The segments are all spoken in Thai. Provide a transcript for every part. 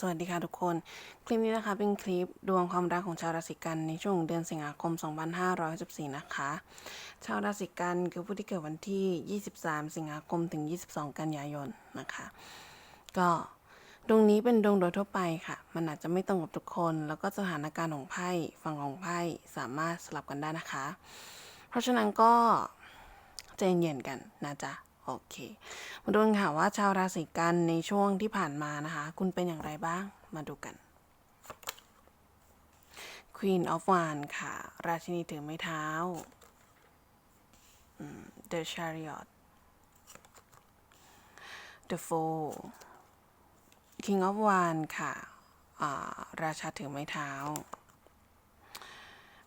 สวัสดีค่ะทุกคน คลิปนี้นะคะเป็นคลิปดวงความรักของชาวราศีกันในช่วงเดือนสิงหาคม 2564นะคะ ชาวราศีกันคือผู้ที่เกิดวันที่ 23 สิงหาคมถึง 22 กันยายนนะคะ ก็ดวงนี้เป็นดวงโดยทั่วไปค่ะ มันอาจจะไม่ตรงกับทุกคน แล้วก็สถานการณ์ของไพ่ฝั่งของไพ่สามารถสลับกันได้นะคะ เพราะฉะนั้นก็ใจเย็นๆกันนะจ๊ะ โอเค มาดูกันค่ะว่าชาวราศีกันในช่วงที่ผ่านมานะคะ คุณเป็นอย่างไรบ้าง มาดูกัน Queen of Wands ค่ะ ราชินีถือไม้เท้า The Chariot The Fool King of Wands ค่ะราชาถือไม้เท้า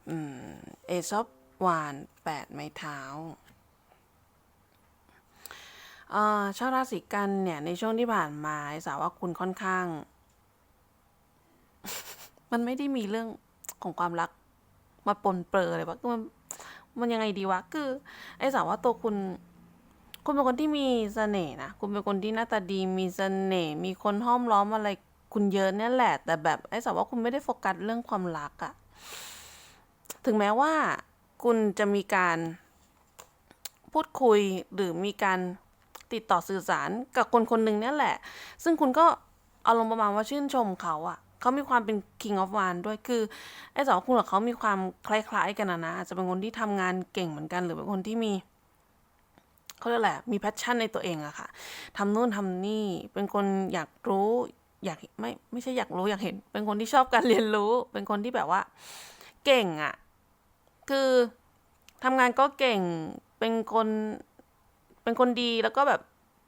อืม Ace of Wands แปดไม้เท้า ชาวราศีกันเนี่ยในช่วงที่ผ่านมาไอ้สาวว่าคุณค่อนข้าง มันไม่ได้มีเรื่องของความรักมาปนเปื้อเลยปะคือมันมันยังไงดีวะคือ ไอ้สาวว่าตัวคุณคุณเป็นคนที่มีเสน่ห์นะ คุณเป็นคนที่หน้าตาดี มีเสน่ห์ มีคนห้อมล้อมอะไร คุณเยอะเนี่ยแหละ แต่แบบไอ้สาวว่าคุณไม่ได้โฟกัสเรื่องความรักอะถึงแม้ว่า คุณจะมีการพูดคุยหรือมีการ ติดต่อสื่อสารกับคนคนหนึ่งเนี่ยแหละ ซึ่งคุณก็เอาลงประมาณว่าชื่นชมเขาอะเขามีความเป็น king of w a n ด้วยคือ ไอ้สองคุณกับเขามีความคล้ายๆกันนะนะอาจจะเป็นคนที่ทำงานเก่งเหมือนกัน หรือเป็นคนที่มีเขาเรียกแหละมีแพชชั่นในตัวเองอะค่ะทำนู่นทำนี่ เป็นคนอยากรู้อยากไม่ไม่ใช่อยากรู้อยากเห็น เป็นคนที่ชอบการเรียนรู้ เป็นคนที่แบบว่า เก่งอะคือทำงานก็เก่งเป็นคน เป็นคนดีแล้วก็แบบ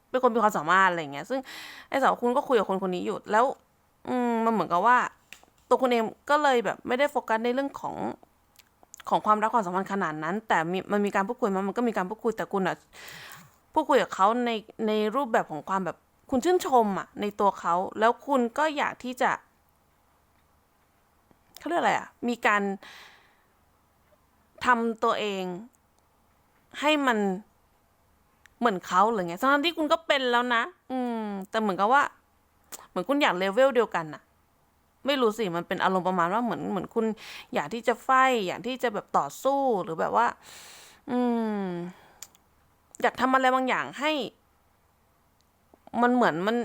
เป็นคนมีความสามารถอะไรเงี้ย ซึ่งไอ้สาวคุณก็คุยกับคนคนนี้อยู่แล้ว อืมมันเหมือนกับว่า ตัวคุณเองก็เลยแบบไม่ได้โฟกัสในเรื่องของของความรักความสัมพันธ์ขนาดนั้น แต่มีมันมีการพูดคุยมันมันก็มีการพูดคุยแต่คุณอะพูดคุยกับเขาในในรูปแบบของความแบบคุณชื่นชมอะในตัวเขา แล้วคุณก็อยากที่จะเขาเรียกอะไรอะมีการทำตัวเองให้มัน เหมือนเขาหรือไงทั้งที่คุณก็เป็นแล้วนะ อืม แต่เหมือนกับว่า เหมือนคุณอยากเลเวลเดียวกันน่ะ ไม่รู้สิมันเป็นอารมณ์ประมาณว่าเหมือนเหมือนคุณอยากที่จะไฟอยากที่จะแบบต่อสู้หรือแบบว่า อืม อยากทำอะไรบางอย่างให้ มันเหมือนมัน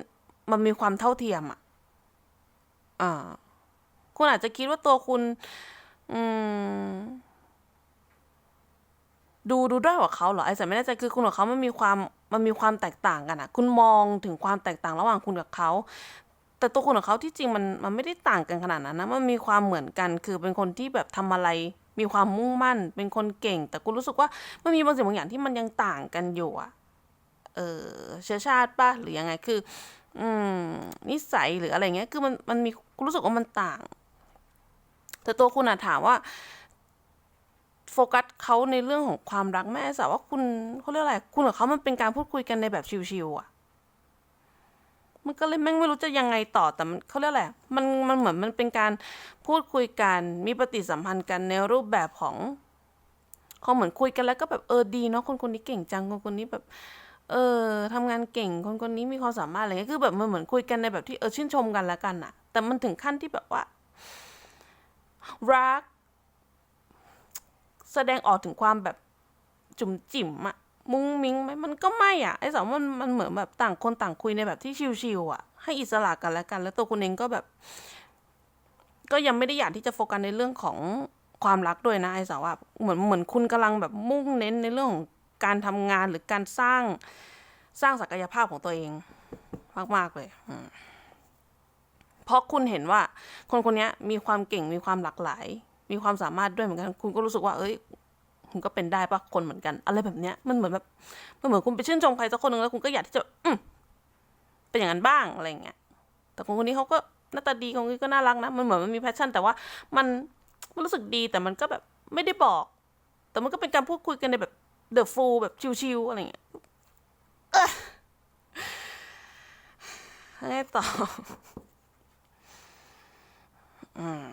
มันมีความเท่าเทียมอะอ่าคุณอาจจะคิดว่าตัวคุณ อืม ดูดูด้อยกว่าเขาเหรอไอ้แต่ไม่แน่ใจคือคุณกับเขามันมีความมันมีความแตกต่างกันอะคุณมองถึงความแตกต่างระหว่างคุณกับเขาแต่ตัวคุณกับเขาที่จริงมันมันไม่ได้ต่างกันขนาดนั้นนะมันมีความเหมือนกันคือเป็นคนที่แบบทำอะไรมีความมุ่งมั่น เป็นคนเก่ง แต่คุณรู้สึกว่ามันมีบางสิ่งบางอย่างที่มันยังต่างกันอยู่อะเออเชื้อชาติป่ะหรือยังไงคือ อืม นิสัยหรืออะไรเงี้ย คือมันมันมีคุณรู้สึกว่ามันต่าง แต่ตัวคุณอะถามว่า ฟกัสเขาในเรื่องของความรักแม่สาวว่าคุณเขาเรียกอะไร คุณกับเขามันเป็นการพูดคุยกันในแบบชิวๆอะ มันก็เลยแม่งไม่รู้จะยังไงต่อแต่มันเขาเรียกอะไรมันมันเหมือนมันเป็นการพูดคุยกันมีปฏิสัมพันธ์กันในรูปแบบของเขาเหมือนคุยกันแล้วก็แบบเออดีเนาะคนคนนี้เก่งจังคนคนนี้แบบ เออทำงานเก่งคนคนนี้มีความสามารถอะไรเงี้ยคือแบบมันเหมือนคุยกันในแบบที่เออชื่นชมกันแล้วกันอะแต่มันถึงขั้นที่แบบว่า รัก แสดงออกถึงความแบบจุ๋มจิ๋มอะมุ้งมิ้งไหมมันก็ไม่อะไอ้สองมันมันเหมือนแบบต่างคนต่างคุยในแบบที่ชิวๆอะให้อิสระกันแล้วกัน แล้วตัวคุณเองก็แบบ ก็ยังไม่ได้อยากที่จะโฟกัสในเรื่องของความรักด้วยนะไอ้สาวว่าเหมือนเหมือนคุณกำลังแบบมุ่งเน้นในเรื่องของการทำงานหรือการสร้างสร้างศักยภาพของตัวเองมากๆเลยเพราะคุณเห็นว่า คนคนนี้มีความเก่งมีความหลากหลาย มีความสามารถด้วยเหมือนกัน คุณก็รู้สึกว่า เอ้ยคุณก็เป็นได้ปะคนเหมือนกัน อะไรแบบเนี้ย มันเหมือนแบบมันเหมือนคุณไปชื่นชมใครสักคนหนึ่งแล้วคุณก็อยากที่จะอืเป็นอย่างนั้นบ้างอะไรเงี้ย แต่คนคนนี้เขาก็หน้าตาดีคนนี้ก็น่ารักนะ มันเหมือนมันมีแพชชั่น แต่ว่ามันมันรู้สึกดีแต่มันก็แบบไม่ได้บอก แต่มันก็เป็นการพูดคุยกันในแบบเดอะฟูลแบบชิวๆอะไรเงี้ยเอ้อให้ต่อ อืม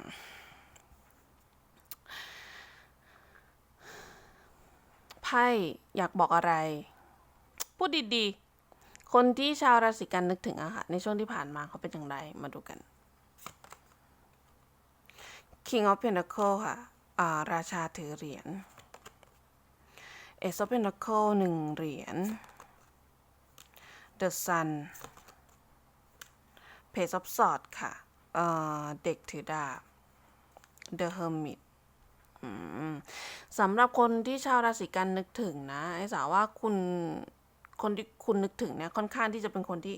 ไพ่อยากบอกอะไร พูดดีๆ คนที่ชาวราศีกันนึกถึงอะค่ะในช่วงที่ผ่านมาเขาเป็นอย่างไรมาดูกัน King of Pentacle ค่ะาราชาถือเหรียญ Ace of Pentacle หนึ่งเหรียญ The Sun Page of Swords ค่ะเด็กถือดาบ The Hermit สำหรับคนที่ชาวราศีกันนึกถึงนะ ไอ้สาวว่าคุณคนที่คุณนึกถึงเนี่ยค่อนข้างที่จะเป็นคนที่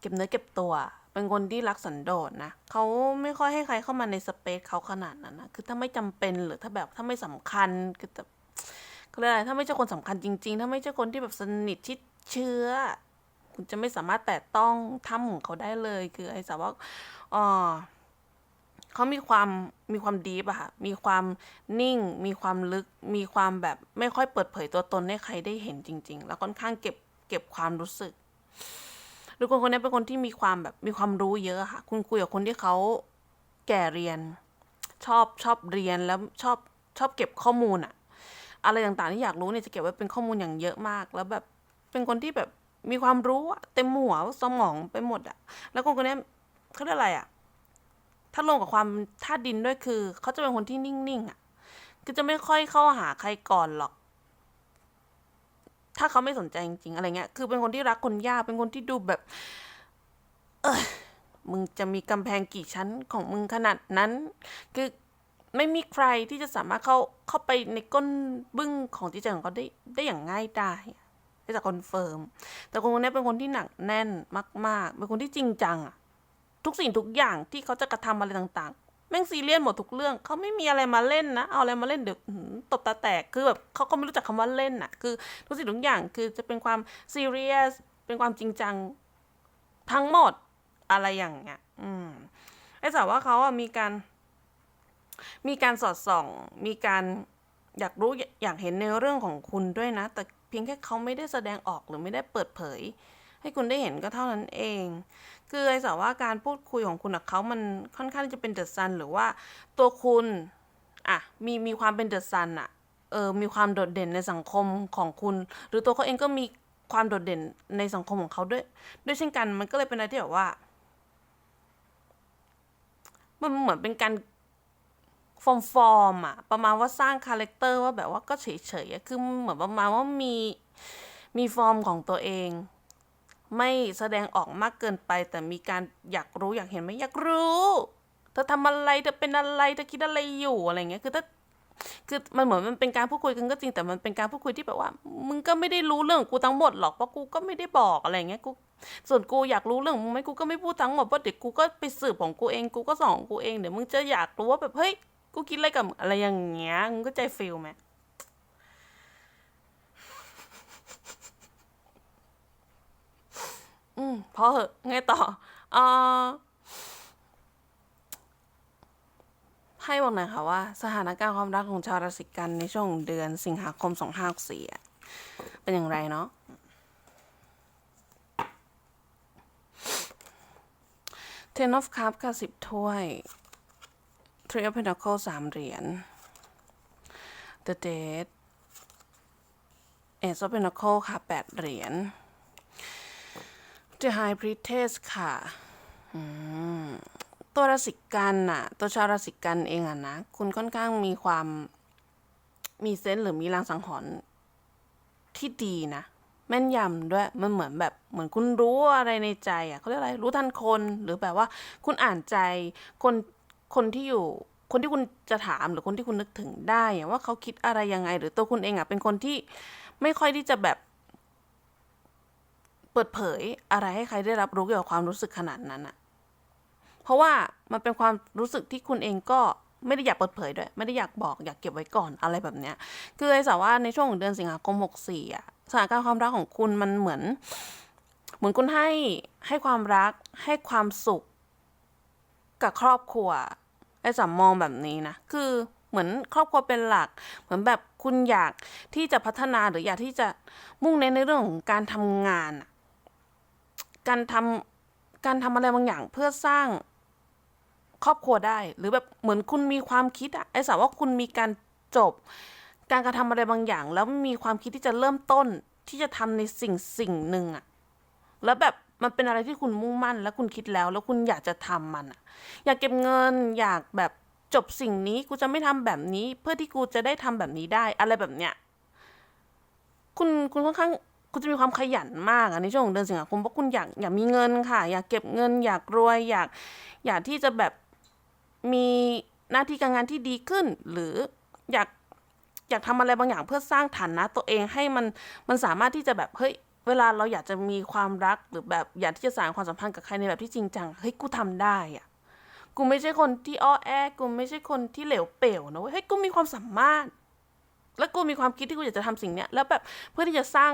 เก็บเนื้อเก็บตัว เป็นคนที่รักสันโดษนะเขาไม่ค่อยให้ใครเข้ามาในสเปซเขาขนาดนั้นนะคือถ้าไม่จำเป็นหรือถ้าแบบถ้าไม่สำคัญคือแบบเรียกอะไรถ้าไม่ใช่คนสำคัญจริง ๆ ถ้าไม่ใช่คนที่แบบสนิทชิดเชื้อ คุณจะไม่สามารถแตะต้องถ้ำของเขาได้เลย คือไอ้สาวว่าอ๋อ เขามีความมีความดีป่ะค่ะ มีความนิ่ง มีความลึก มีความแบบไม่ค่อยเปิดเผยตัวตนให้ใครได้เห็นจริง ๆ แล้วค่อนข้างเก็บเก็บความรู้สึกหรือคนคนนี้เป็นคนที่มีความแบบมีความรู้เยอะค่ะ คุณคุยกับคนที่เขาแก่เรียน ชอบชอบเรียนแล้วชอบชอบเก็บข้อมูลอะอะไรต่างๆที่อยากรู้เนี่ยจะเก็บไว้เป็นข้อมูลอย่างเยอะมาก แล้วแบบเป็นคนที่แบบมีความรู้เต็มหัวสมองไปหมดอะแล้วคนคนนี้เขาเรียกอะไรอะ ถ้าลงกับความธาตุดินด้วยคือ เขาจะเป็นคนที่นิ่งๆอะ คือจะไม่ค่อยเข้าหาใครก่อนหรอก ถ้าเขาไม่สนใจจริงๆอะไรเงี้ย คือเป็นคนที่รักคนยาก เป็นคนที่ดูแบบ เออมึงจะมีกำแพงกี่ชั้นของมึงขนาดนั้น คือไม่มีใครที่จะสามารถเข้าเข้าไปในก้นบึ้งของจิตใจของเขาได้ได้อย่างง่ายได้ได้จากคอนเฟิร์ม แต่คนคนนี้เป็นคนที่หนักแน่นมาก ๆ เป็นคนที่จริงจังอะ ทุกสิ่งทุกอย่างที่เขาจะกระทำอะไรต่างๆ แม่งซีเรียสหมดทุกเรื่อง เขาไม่มีอะไรมาเล่นนะ เอาอะไรมาเล่นเดี๋ยวตบตาแตก คือแบบเขาก็ไม่รู้จักคำว่าเล่นน่ะคือทุกสิ่งทุกอย่างคือจะเป็นความซีเรียส เป็นความจริงจังทั้งหมดอะไรอย่างเงี้ย อืม ไอ้สาวว่าเขาอะมีการ มีการสอดส่อง มีการอยากรู้อยากเห็นในเรื่องของคุณด้วยนะ แต่เพียงแค่เขาไม่ได้แสดงออกหรือไม่ได้เปิดเผย ให้คุณได้เห็นก็เท่านั้นเอง คือไอ้สาวว่าการพูดคุยของคุณกับเขามันค่อนข้างที่จะเป็นเดอะซันหรือว่าตัวคุณอะมีมีความเป็นเดอะซันอะเออมีความโดดเด่นในสังคมของคุณ หรือตัวเขาเองก็มีความโดดเด่นในสังคมของเขาด้วย ด้วยเช่นกันมันก็เลยเป็นอะไรที่แบบว่า มันเหมือนเป็นการฟอร์มฟอร์มอะประมาณว่าสร้างคาแรคเตอร์ว่าแบบว่าก็เฉยๆอะคือเหมือนประมาณว่ามีมีฟอร์มของตัวเอง ไม่แสดงออกมากเกินไป แต่มีการอยากรู้อยากเห็นไหมอยากรู้เธอทำอะไรเธอเป็นอะไรเธอคิดอะไรอยู่อะไรเงี้ยคือถ้าคือมันเหมือนมันเป็นการพูดคุยกันก็จริงแต่มันเป็นการพูดคุยที่แบบว่า มึงก็ไม่ได้รู้เรื่องของกูทั้งหมดหรอกเพราะกูก็ไม่ได้บอกอะไรเงี้ยกูส่วนกูอยากรู้เรื่องของมึงไหมกูก็ไม่พูดทั้งหมดเพราะเดี๋ยวกูก็ไปสืบของกูเองกูก็สอนของกูเองเดี๋ยวมึงจะอยากรู้ว่าแบบเฮ้ยกูคิดอะไรกับอะไรอย่างเงี้ยมึงก็ใจฟิลไหม อืมพอเหอะไงต่อเออให้บอกหน่อยค่ะว่า สถานการณ์ความรักของชาวราศีกันในช่วงเดือนสิงหาคม2564อะเป็นอย่างไรเนาะ Ten of Cups ค่ะสิบถ้วย Three of Pentacles สามเหรียญ The Date Ace of Pentacles ค่ะแปดเหรียญ The High Priestess ค่ะตัวราศีกันน่ะ ตัวชาวราศีกันเองอะนะ คุณค่อนข้างมีความมีเซนส์หรือมีรางสังหรณ์ที่ดีนะแม่นยำด้วยมันเหมือนแบบเหมือนคุณรู้อะไรในใจอะเขาเรียกอะไรรู้ทันคนหรือแบบว่า คุณอ่านใจคนคนที่อยู่ คนที่คุณจะถามหรือคนที่คุณนึกถึงได้อะว่าเขาคิดอะไรยังไง หรือตัวคุณเองอะเป็นคนที่ไม่ค่อยที่จะแบบ เปิดเผยอะไรให้ใครได้รับรู้เกี่ยวกับความรู้สึกขนาดนั้นอะเพราะว่ามันเป็นความรู้สึกที่คุณเองก็ไม่ได้อยากเปิดเผยด้วย ไม่ได้อยากบอกอยากเก็บไว้ก่อนอะไรแบบเนี้ย คือไอ้สาวว่าในช่วงของเดือนสิงหาคม64อะสถานการณ์ความรักของคุณมันเหมือน เหมือนคุณให้ให้ความรักให้ความสุข กับครอบครัวไอ้สามมองแบบนี้นะคือเหมือนครอบครัวเป็นหลัก เหมือนแบบคุณอยากที่จะพัฒนาหรืออยากที่จะมุ่งเน้นในเรื่องของการทำงานอะ การทำการทำอะไรบางอย่างเพื่อสร้างครอบครัวได้ หรือแบบเหมือนคุณมีความคิดอะไอ้สาวว่าคุณมีการจบ การกระทำอะไรบางอย่าง แล้วมีความคิดที่จะเริ่มต้นที่จะทำในสิ่งสิ่งหนึ่งอะแล้วแบบมันเป็นอะไรที่คุณมุ่งมั่น แล้วคุณคิดแล้ว แล้วคุณอยากจะทำมันอะอยากเก็บเงินอยากแบบจบสิ่งนี้กูจะไม่ทำแบบนี้ เพื่อที่กูจะได้ทำแบบนี้ได้ อะไรแบบเนี้ยคุณคุณค่อนข้าง คุณจะมีความขยันมากอะในช่วงของเดือนสิงหาคมเพราะคุณอยากอยากมีเงินค่ะ อยากเก็บเงิน อยากรวยอยากอยากที่จะแบบมีหน้าที่การงานที่ดีขึ้น หรืออยากอยากทำอะไรบางอย่างเพื่อสร้างฐานนะ ตัวเองให้มันมันสามารถที่จะแบบเฮ้ยเวลาเราอยากจะมีความรักหรือแบบอยากที่จะสานความสัมพันธ์กับใครในแบบที่จริงจังเฮ้ยกูทำได้อะกูไม่ใช่คนที่อ้อแอกูไม่ใช่คนที่เหลวเป๋วนะเว้ยเฮ้ยกูมีความสามารถ แล้วกูมีความคิดที่กูอยากจะทำสิ่งเนี้ยแล้วแบบเพื่อที่จะสร้าง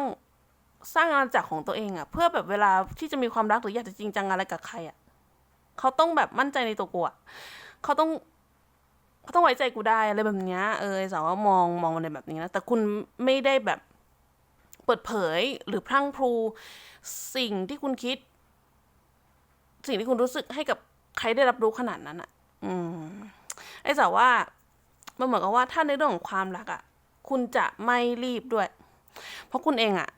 สร้างอาณาจักรของตัวเองอะเพื่อแบบเวลาที่จะมีความรักหรืออยากจะจริงจังอะไรกับใครอะเขาต้องแบบมั่นใจในตัวกูอะเขาต้องเขาต้องไว้ใจกูได้อะไรแบบเนี้ยเออสาวว่ามองมองมันในแบบนี้นะแต่คุณไม่ได้แบบเปิดเผยหรือพรั่งพรูสิ่งที่คุณคิด สิ่งที่คุณรู้สึกให้กับใครได้รับรู้ขนาดนั้นอะอืมไอ้สาวว่ามันเหมือนกับว่าถ้าในเรื่องของความรักอะคุณจะไม่รีบด้วย เพราะคุณเองอะ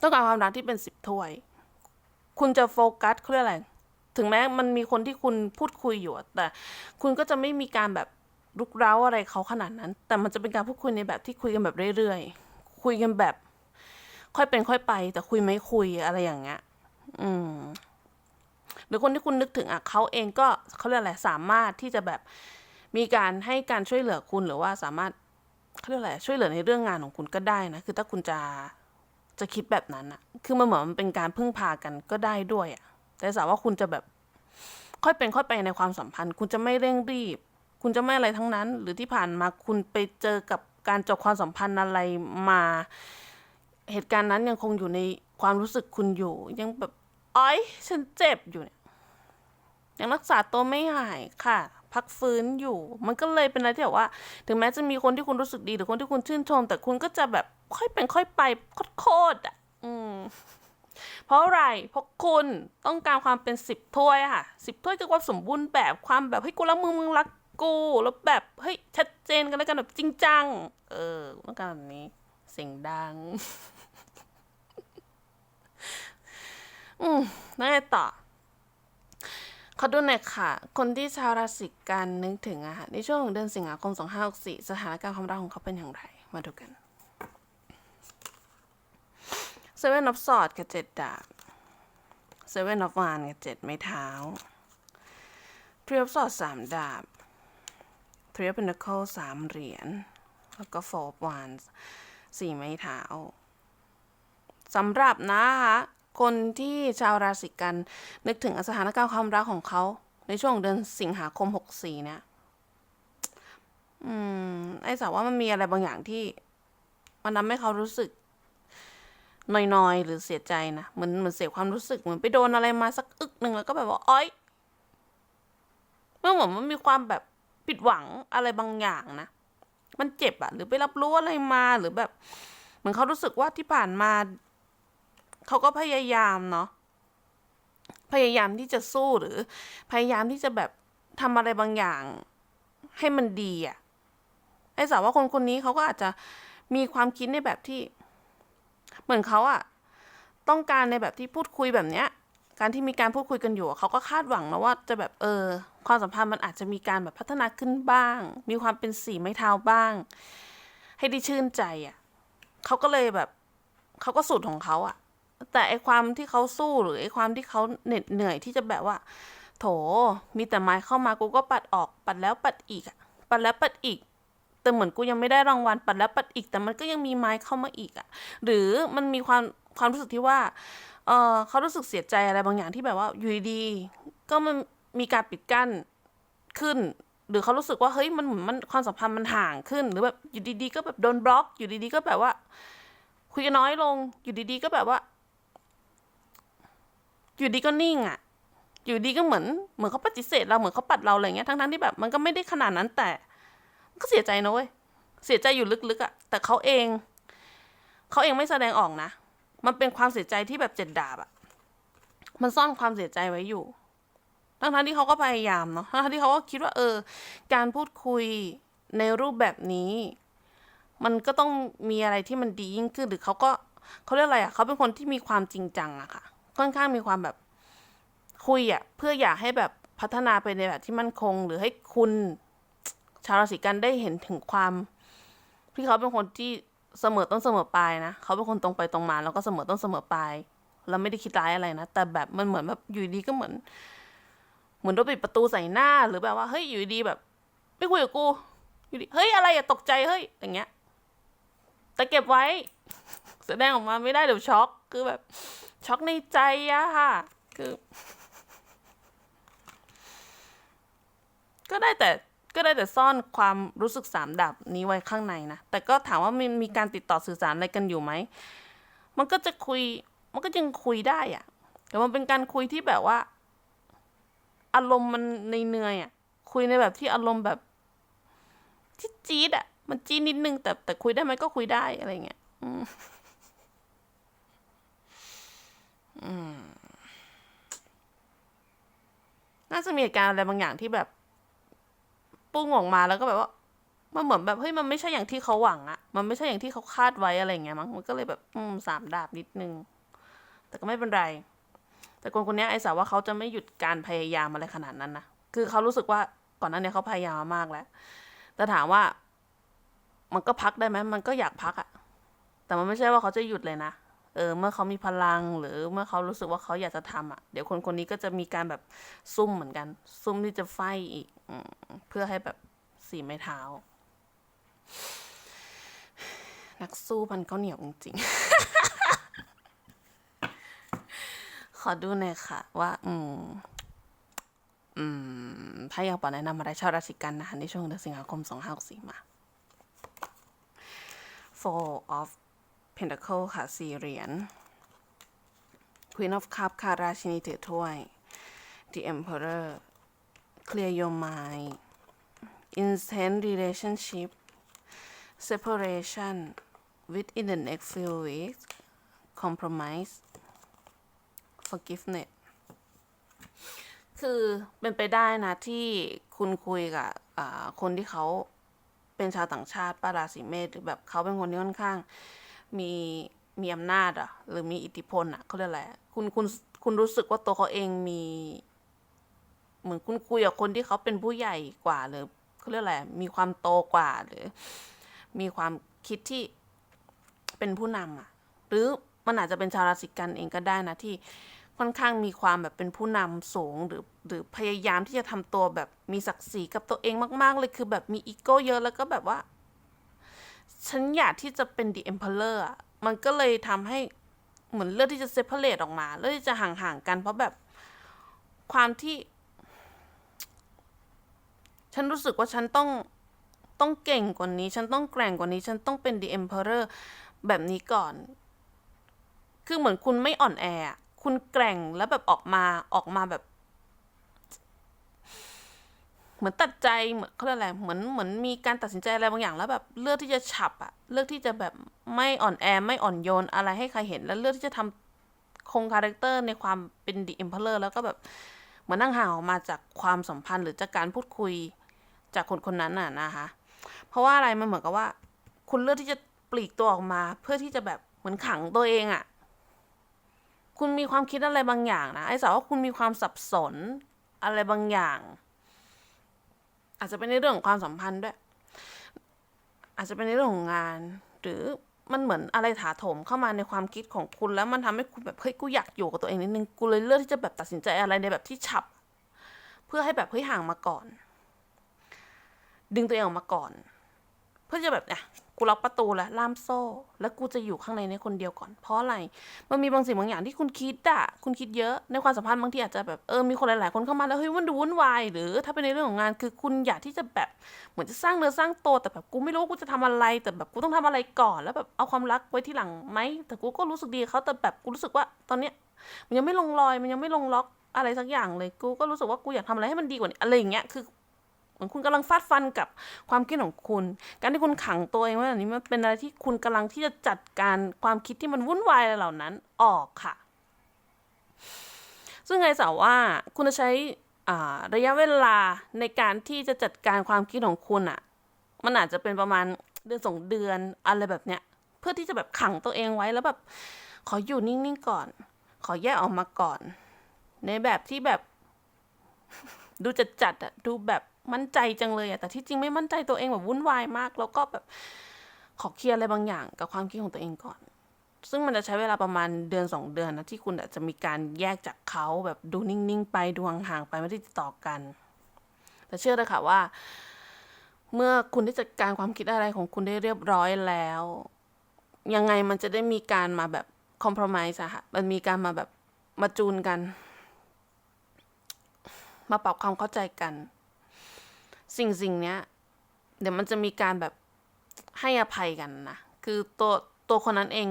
ต้องการความรักที่เป็นสิบถ้วย คุณจะโฟกัสเขาเรียกอะไร ถึงแม้มันมีคนที่คุณพูดคุยอยู่ แต่คุณก็จะไม่มีการแบบรุกเร้าอะไรเขาขนาดนั้น แต่มันจะเป็นการพูดคุยในแบบที่คุยกันแบบเรื่อยๆ คุยกันแบบ ค่อยเป็นค่อยไป แต่คุยไม่คุยอะไรอย่างเงี้ย อืม หรือคนที่คุณนึกถึงอะเขาเองก็เขาเรียกอะไร สามารถที่จะแบบมีการให้การช่วยเหลือคุณหรือว่าสามารถเขาเรียกอะไรช่วยเหลือในเรื่องงานของคุณก็ได้นะ คือถ้าคุณจะ จะคิดแบบนั้นอะคือมันเหมือนมันเป็นการพึ่งพากันก็ได้ด้วยอะแต่สาวว่าคุณจะแบบ ค่อยเป็นค่อยไปในความสัมพันธ์ คุณจะไม่เร่งรีบ คุณจะไม่อะไรทั้งนั้น หรือที่ผ่านมาคุณไปเจอกับการจบความสัมพันธ์อะไรมา เหตุการณ์นั้นยังคงอยู่ในความรู้สึกคุณอยู่ ยังแบบอ้อยฉันเจ็บอยู่เนี่ยยังรักษาตัวไม่หายค่ะ พักฟื้นอยู่ มันก็เลยเป็นอะไรที่แบบว่า ถึงแม้จะมีคนที่คุณรู้สึกดี หรือคนที่คุณชื่นชม แต่คุณก็จะแบบค่อยเป็นค่อยไปโคตรอะ อืมเพราะอะไร เพราะคุณต้องการความเป็นสิบถ้วยค่ะสิบถ้วยคือความสมบูรณ์แบบความแบบเฮ้ยกูรักมึงมึงรักกูแล้วแบบเฮ้ยชัดเจนกันแล้วกันแบบจริงจัง เออต้องการแบบนี้ เสียงดัง อืมแล้วไงต่อ ขอดูหน่อยค่ะ คนที่ชาวราศีกันนึกถึงอะค่ะในช่วงของเดือนสิงหาคม 2564 สถานการณ์ความรักของเขาเป็นอย่างไร มาดูกัน Seven of Swords กับเจ็ดดาบ Seven of Wands กับเจ็ดไม้เท้า Three of Swords สามดาบ Three of Pentacles สามเหรียญ แล้วก็ Four of Wands สี่ไม้เท้าสำหรับนะคะ คนที่ชาวราศีกันนึกถึงสถานการณ์ความรักของเขาในช่วงเดือนสิงหาคม64เนี่ยอืมไอ้สาวว่ามันมีอะไรบางอย่างที่ มันทำให้เขารู้สึกนอยๆหรือเสียใจนะเหมือนเหมือนเสียความรู้สึกเหมือนไปโดนอะไรมาสักอึกหนึ่งแล้วก็แบบว่าอ้อยเมื่อเหมือนมันมีความแบบผิดหวังอะไรบางอย่างนะมันเจ็บอะหรือไปรับรู้อะไรมาหรือแบบ เหมือนเขารู้สึกว่าที่ผ่านมา เขาก็พยายามเนาะพยายามที่จะสู้หรือ พยายามที่จะแบบทำอะไรบางอย่าง ให้มันดีอะไอ้สาวว่าคนคนนี้เขาก็อาจจะมีความคิดในแบบที่ เหมือนเขาอะต้องการในแบบที่พูดคุยแบบเนี้ย การที่มีการพูดคุยกันอยู่เขาก็คาดหวังนะว่าจะแบบเออ ความสัมพันธ์มันอาจจะมีการแบบพัฒนาขึ้นบ้าง มีความเป็นสีไม้เท้าบ้าง ให้ได้ชื่นใจอะเขาก็เลยแบบเขาก็สูตรของเขาอะ แต่ไอความที่เขาสู้หรือไอความที่เขาเหน็ดเหนื่อยที่จะแบบว่า โถ มีแต่ไม้เข้ามากูก็ปัดออก ปัดแล้วปัดอีกอะปัดแล้วปัดอีก แต่เหมือนกูยังไม่ได้รางวัลปัดแล้วปัดอีก แต่มันก็ยังมีไม้เข้ามาอีกอะหรือมันมีความความรู้สึกที่ว่า เออเขารู้สึกเสียใจอะไรบางอย่างที่แบบว่าอยู่ดีๆก็มันมีการปิดกั้นขึ้น หรือเขารู้สึกว่าเฮ้ยมันเหมือนมันความสัมพันธ์มันห่างขึ้น หรือแบบอยู่ดีๆ ก็แบบโดนบล็อก อยู่ดีๆ ก็แบบว่า คุยกันน้อยลง อยู่ดีๆ ก็แบบว่า อยู่ดีก็นิ่งอะอยู่ดีก็เหมือนเหมือนเขาปฏิเสธเราเหมือนเขาปัดเราอะไรเงี้ยทั้งๆที่แบบมันก็ไม่ได้ขนาดนั้นแต่ก็เสียใจนะเว้ยเสียใจอยู่ลึกๆอะ่ะ แต่เขาเองเขาเองไม่แสดงออกนะมันเป็นความเสียใจที่แบบเจ็ดดาบอะ่ะมันซ่อนความเสียใจไว้อยู่ ทั้งๆที่เขาก็พยายามเนาะทั้งๆที่เขาก็คิดว่าเออ การพูดคุยในรูปแบบนี้ มันก็ต้องมีอะไรที่มันดียิ่งขึ้นหรือเขาก็เขาเรียกอะไรอะเขาเป็นคนที่มีความจริงจังอะค่ะ ค่อนข้างมีความแบบคุยอะเพื่ออยากให้แบบพัฒนาไปในแบบที่มั่นคง หรือให้คุณชาวราศีกันได้เห็นถึงความที่เขาเป็นคนที่เสมอต้นเสมอปลายนะเขาเป็นคนตรงไปตรงมา แล้วก็เสมอต้นเสมอปลายแล้วไม่ได้คิดร้ายอะไรนะ แต่แบบมันเหมือนแบบอยู่ดีก็เหมือน เหมือนโดนปิดประตูใส่หน้า หรือแบบว่าเฮ้ยอยู่ดีแบบ ไม่คุยกับกู อยู่ดีเฮ้ยอะไรอย่าตกใจเฮ้ยอย่างเงี้ย แต่เก็บไว้ แสดงออกมาไม่ได้เดี๋ยวช็อกคือแบบ ช็อกในใจอะค่ะ คือ ก็ได้แต่ก็ได้แต่ซ่อนความรู้สึกสามดับนี้ไว้ข้างในนะ แต่ก็ถามว่ามีมีการติดต่อสื่อสารอะไรกันอยู่ไหม มันก็จะคุย มันก็ยังคุยได้อะแต่มันเป็นการคุยที่แบบว่า อารมณ์มันในเนื่อยอะคุยในแบบที่อารมณ์แบบที่จี๊ดอะมันจี๊ดนิดนึงแต่แต่คุยได้ไหมก็คุยได้อะไรเงี้ยอืมอืม น่าจะมีเหตุการณ์อะไรบางอย่างที่แบบ ปุ้งออกมาแล้วก็แบบว่า มันเหมือนแบบเฮ้ยมันไม่ใช่อย่างที่เขาหวังอะมันไม่ใช่อย่างที่เขาคาดไว้อะไรเงี้ยมั้งมันก็เลยแบบ อืมสามดาบนิดนึง แต่ก็ไม่เป็นไร แต่คนคนนี้ไอ้สาวว่าเขาจะไม่หยุดการพยายามอะไรขนาดนั้นนะคือเขารู้สึกว่าก่อนหน้านี้เขาพยายามมากแล้ว แต่ถามว่า มันก็พักได้ไหมมันก็อยากพักอะแต่มันไม่ใช่ว่าเขาจะหยุดเลยนะ เออเมื่อเขามีพลังหรือเมื่อเขารู้สึกว่าเขาอยากจะทำอะ เดี๋ยวคนคนนี้ก็จะมีการแบบซุ่มเหมือนกัน ซุ่มที่จะไฟอีกอเพื่อให้แบบสีไม้เท้า นักสู้พันข้าวเหนียวจริงๆ ขอดูหน่อยค่ะ ว่า อืม อืม ถ้าอยากปอแนะนำอะไรชาวราศีกันนะคะในช่วงเดือนสิงหาคม2564มา Four of Pentacle ค่ะสี่เหรียญ Queen of Cup ค่ะราชินีถือถ้วย The Emperor Clear your mind Intense relationship Separation within the next few weeks Compromise Forgiveness คือเป็นไปได้นะที่คุณคุยกับคนที่เขาเป็นชาวต่างชาติป้าราศีเมษหรือแบบเขาเป็นคนที่ค่อนข้าง มีมีอำนาจอะหรือมีอิทธิพลอะเขาเรียกอะไรอะคุณคุณคุณรู้สึกว่าตัวเขาเองมี เหมือนคุณคุยกับคนที่เขาเป็นผู้ใหญ่กว่าหรือเขาเรียกอะไรมีความโตกว่าหรือ มีความคิดที่เป็นผู้นำอะหรือมันอาจจะเป็นชาวราศีกันเองก็ได้นะที่ค่อนข้างมีความแบบเป็นผู้นำสูงหรือหรือพยายามที่จะทำตัวแบบมีศักดิ์ศรีกับตัวเองมาก ๆ เลยคือแบบมีอีโก้เยอะแล้วก็แบบว่า ฉันอยากที่จะเป็น the emperor อะมันก็เลยทำให้เหมือนเลือกที่จะ separate ออกมา เลือกที่จะห่างๆกัน เพราะแบบความที่ ฉันรู้สึกว่าฉันต้องต้องเก่งกว่านี้ ฉันต้องแกร่งกว่านี้ ฉันต้องเป็น the emperor แบบนี้ก่อน คือเหมือนคุณไม่อ่อนแอ คุณแกร่งแล้วแบบออกมาออกมาแบบ เหมือนตัดใจเหมือนเขาเรียกอะไรเหมือนเหมือนมีการตัดสินใจอะไรบางอย่างแล้วแบบเลือกที่จะฉับอะเลือกที่จะแบบไม่อ่อนแอไม่อ่อนโยนอะไรให้ใครเห็นแล้วเลือกที่จะทำคงคาแรคเตอร์ในความเป็นดีเอ็มเพลอร์แล้วก็แบบเหมือนนั่งห่างออกมาจากความสัมพันธ์หรือจากการพูดคุยจากคนคนนั้นน่ะนะคะ เพราะว่าอะไรมันเหมือนกับว่า คุณเลือกที่จะปลีกตัวออกมา เพื่อที่จะแบบเหมือนขังตัวเองอะคุณมีความคิดอะไรบางอย่างนะไอ้สาวว่าคุณมีความสับสนอะไรบางอย่าง อาจจะเป็นในเรื่องของความสัมพันธ์ด้วย อาจจะเป็นในเรื่องของงาน หรือมันเหมือนอะไรถาโถมเข้ามาในความคิดของคุณ แล้วมันทำให้คุณแบบเฮ้ยกูอยากอยู่กับตัวเองนิดนึงกูเลยเลือกที่จะแบบตัดสินใจอะไรในแบบที่ฉับ เพื่อให้แบบเฮ้ยห่างมาก่อน ดึงตัวเองออกมาก่อน เพื่อจะแบบเนี่ย กูล็อกประตูแล้วล่ามโซ่ แล้วกูจะอยู่ข้างในนี้คนเดียวก่อน เพราะอะไร มันมีบางสิ่งบางอย่างที่คุณคิดอะคุณคิดเยอะ ในความสัมพันธ์บางทีอาจจะแบบเออ มีคนหลาย ๆ คนเข้ามาแล้วเฮ้ยมันดูวุ่นวาย หรือถ้าเป็นในเรื่องของงานคือคุณอยากที่จะแบบเหมือนจะสร้างเนื้อสร้างตัวแต่แบบกูไม่รู้กูจะทำอะไร แต่แบบกูต้องทำอะไรก่อน แล้วแบบเอาความรักไว้ที่หลังไหม แต่กูก็รู้สึกดีเขาแต่แบบกูรู้สึกว่าตอนเนี้ยมันยังไม่ลงรอย มันยังไม่ลงล็อกอะไรสักอย่างเลย กูก็รู้สึกว่ากูอยากทำอะไรให้มันดีกว่านี้อะไรอย่างเงี้ย คือ เหมือนคุณกำลังฟาดฟันกับความคิดของคุณ การที่คุณขังตัวเองไว้แบบนี้มันเป็นอะไรที่คุณกำลังที่จะจัดการความคิดที่มันวุ่นวายเหล่านั้นออกค่ะ ซึ่งไงสาวว่าคุณจะใช้ระยะเวลาในการที่จะจัดการความคิดของคุณอะ่ะ มันอาจจะเป็นประมาณเดือนสองเดือนอะไรแบบเนี้ย เพื่อที่จะแบบขังตัวเองไว้แล้วแบบ ขออยู่นิ่งๆก่อน ขอแยกออกมาก่อน ในแบบที่แบบ ดูจัดจัดๆอะดูแบบ มั่นใจจังเลยอะแต่ที่จริงไม่มั่นใจตัวเองแบบวุ่นวายมาก แล้วก็แบบขอเคลียร์อะไรบางอย่างกับความคิดของตัวเองก่อน ซึ่งมันจะใช้เวลาประมาณเดือนสองเดือนนะที่คุณอาจจะมีการแยกจากเขาแบบดูนิ่งๆไปดูห่างๆไปไม่ได้ติดต่อกัน แต่เชื่อเลยค่ะว่า เมื่อคุณได้จัดการความคิดอะไรของคุณได้เรียบร้อยแล้ว ยังไงมันจะได้มีการมาแบบคอม p r o m i s e อะค่ะมันมีการมาแบบมาจูนกัน มาปรับความเข้าใจกัน สิ่งสิ่งเนี้ย เดี๋ยวมันจะมีการแบบให้อภัยกันนะ คือตัวตัวคนนั้นเอง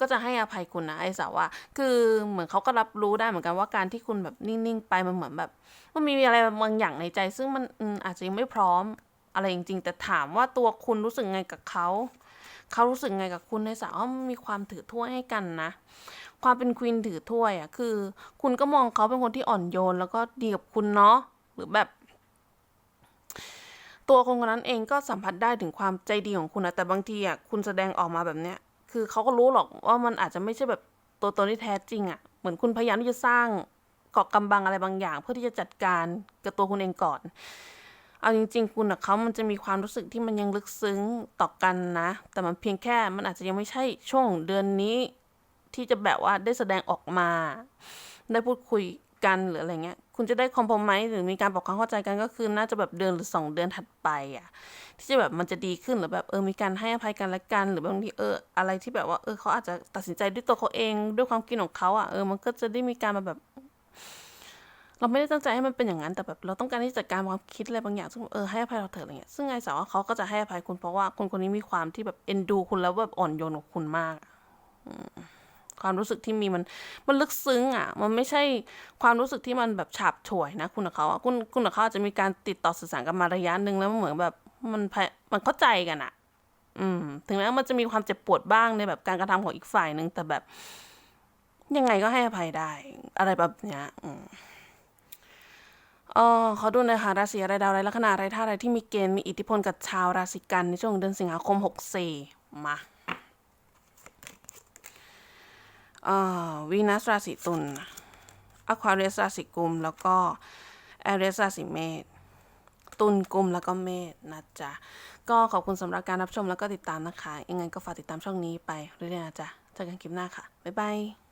ก็จะให้อภัยคุณนะไอ้สาวว่า คือเหมือนเขาก็รับรู้ได้เหมือนกันว่าการที่คุณแบบนิ่งๆไปมันเหมือนแบบ มันมีอะไรบางอย่างในใจ ซึ่งมันอมอาจจะยังไม่พร้อมอะไรจริง ๆ แต่ถามว่าตัวคุณรู้สึกไงกับเขาเขารู้สึกไงกับคุณในสาวว่ามันมีความถือถ้วยให้กันนะ ความเป็นควีนถือถ้วยอะคือ คุณก็มองเขาเป็นคนที่อ่อนโยน แล้วก็ดีกับคุณเนาะหรือแบบ ตัวคนคนนั้นเองก็สัมผัสได้ถึงความใจดีของคุณนะแต่บางทีอะคุณแสดงออกมาแบบเนี้ย คือเขาก็รู้หรอกว่ามันอาจจะไม่ใช่แบบตัวตนที่แท้จริงอะเหมือนคุณพยายามที่จะสร้างเกาะกำบังอะไรบางอย่าง เพื่อที่จะจัดการกับตัวคุณเองก่อน เอาจริง ๆ คุณกับเขามันจะมีความรู้สึกที่มันยังลึกซึ้งต่อกันนะ แต่มันเพียงแค่มันอาจจะยังไม่ใช่ช่วงเดือนนี้ ที่จะแบบว่าได้แสดงออกมา ได้พูดคุยกันหรืออะไรเงี้ย คุณจะได้คอมพ o ไมหรือมีการปรับความเข้าใจกันก็คือน่าจะแบบเดือนหรือสองเดือนถัดไปอะที่จะแบบมันจะดีขึ้นหรือแบบเออมีการให้อภัยกันและกัน หรือบางทีเอออะไรที่แบบว่าเออเขาอาจจะตัดสินใจด้วยตัวเขาเองด้วยความคิดของเขาอะเออมันก็จะได้มีการมาแบบ เราไม่ได้ตั้งใจให้มันเป็นอย่างนั้นแต่แบบ เราต้องการที่จะจัดการความคิดอะไรบางอย่างซึ่งเออให้อภัยเราเถอะอะไรเงี้ยซึ่งไอ้สาวว่าเขาก็จะให้อภัยคุณเพราะว่าคนคนนี้มีความที่แบบเอ็นดูคุณแล้วแบบอ่อนโยนกับคุณมากอืม ความรู้สึกที่มีมันมันลึกซึ้งอะ มันไม่ใช่ความรู้สึกที่มันแบบฉาบฉวยนะ คุณกับเขาอะคุณคุณกับเขาอาจจะมีการติดต่อสื่อสารกันมาระยะหนึ่งแล้วมันเหมือนแบบมันพะมันเข้าใจกันอะ อืม ถึงแม้มันจะมีความเจ็บปวดบ้างในแบบการกระทำของอีกฝ่ายหนึ่งแต่แบบยังไงก็ให้อภัยได้ อะไรแบบเนี้ย อืมเออขอดูหน่อยค่ะราศีอะไรดาวอะไรลัคนาอะไรท่าอะไรที่มีเกณฑ์มีอิทธิพลกับชาวราศีกันในช่วงเดือนสิงหาคมหกสี่มาเอ่อ วีนัสราศีตุลอควาเรสราศีกุม แล้วก็แอเรสราศีเมษตุลกุมแล้วก็เมษนะจ๊ะ ก็ขอบคุณสำหรับการรับชมแล้วก็ติดตามนะคะยังไงก็ฝากติดตามช่องนี้ไปเรื่อยๆนะจ๊ะเจอกันคลิปหน้าค่ะ บ๊ายบาย